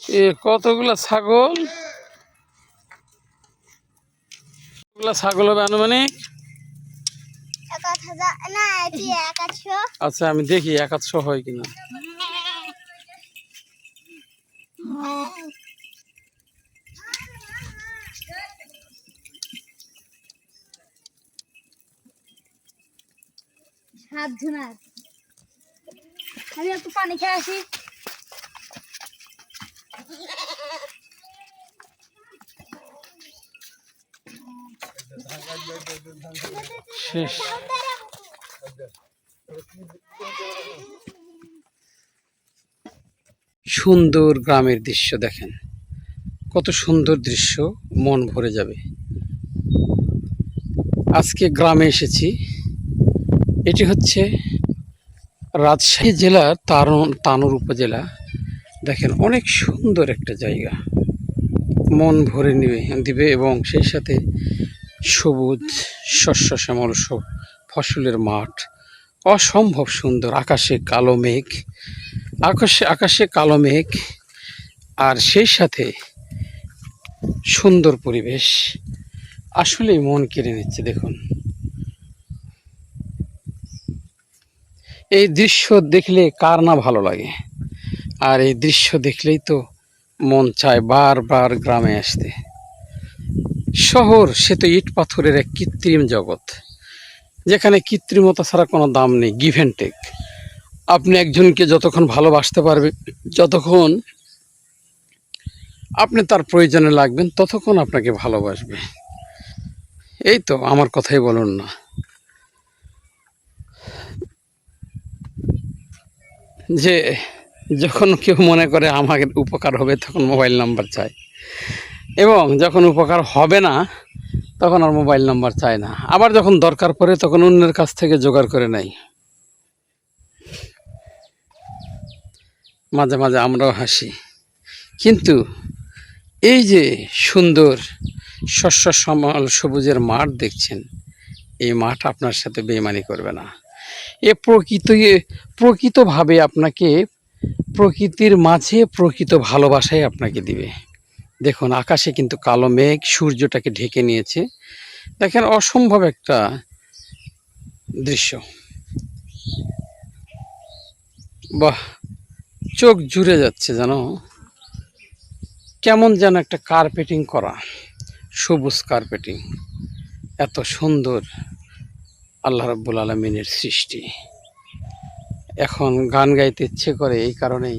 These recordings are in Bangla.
এ কতগুলা ছাগল? কতগুলা ছাগল হবে আনুমানিক? আচ্ছা আমি দেখি এক আধশো হয় কিনা। সাত জনের আমি একটু পানি খেয়ে আসি। শেষ। সুন্দর গ্রামের দৃশ্য দেখেন। কত সুন্দর দৃশ্য, মন ভরে যাবে। আজকে গ্রামে এসেছি। এটি হচ্ছে রাজশাহী জেলার তারন তানোর উপজেলা। দেখেন, অনেক সুন্দর একটা জায়গা। মন ভরে নিবে দিবে এবং সেই সাথে সবুজ, শস্য শ্যামল ফসলের মাঠ। অসম্ভব সুন্দর, আকাশে কালো মেঘ, আকাশে আকাশে কালো মেঘ, আর সেই সাথে সুন্দর পরিবেশ। আসলেই মন কেড়ে নিচ্ছে, দেখুন। এই দৃশ্য দেখলে কার না ভালো লাগে? আর এই দৃশ্য দেখলেই তো মন চায় বারবার গ্রামে আসতে। শহর, সে তো ইট পাথরের এক কৃত্রিম জগৎ, যেখানে কৃত্রিমতা ছাড়া কোনো দাম নেই গিভ অ্যান্ড টেক আপনি একজনকে যতক্ষণ ভালোবাসতে পারবে, যতক্ষণ আপনি তার প্রয়োজনে লাগবেন, ততক্ষণ আপনাকে ভালোবাসবে। এই তো আমার কথাই বলুন না। যে যখন কেউ মনে করে আমাকে উপকার হবে, তখন মোবাইল নাম্বার চায় এবং যখন উপকার হবে না, তখন আর মোবাইল নাম্বার চায় না। আবার যখন দরকার পড়ে, তখন অন্যের কাছ থেকে জোগাড় করে নেয় মাঝে মাঝে আমরাও হাসি। কিন্তু এই যে সুন্দর শস্য সমাল সবুজের মাঠ দেখছেন, এই মাঠ আপনার সাথে বেইমানি করবে না। এ প্রকৃত প্রকৃতভাবে আপনাকে প্রকৃতির মাঝে প্রকৃত ভালোবাসাই আপনাকে দিবে। দেখুন, আকাশে কিন্তু কালো মেঘ সূর্যটাকে ঢেকে নিয়েছে। দেখেন, অসম্ভব একটা দৃশ্য। বাহ, চোখ জুড়ে যাচ্ছে জানো কেমন যেন একটা কার্পেটিং করা, সবুজ কার্পেটিং এত সুন্দর আল্লাহ রাব্বুল আলমিনের সৃষ্টি। এখন গান গাইতে ইচ্ছে করে এই কারণেই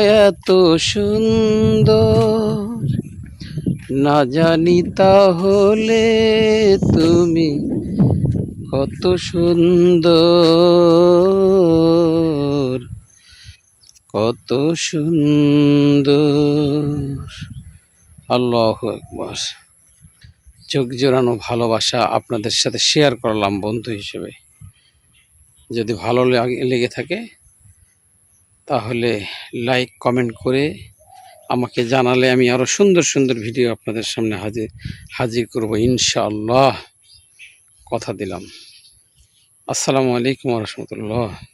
এত সুন্দর। না জানি তাহলে তুমি কত সুন্দর কত সুন্দর। আল্লাহ একবার চোখ জোড়ানো ভালোবাসা আপনাদের সাথে শেয়ার করলাম বন্ধু হিসেবে। যদি ভালো লাগে- লেগে থাকে তাহলে লাইক কমেন্ট করে আমাকে জানালে আমি আরও সুন্দর সুন্দর ভিডিও আপনাদের সামনে হাজির হাজির করব, ইনশাআল্লাহ। কথা দিলাম। আসসালামু আলাইকুম রহমতুল্লাহ।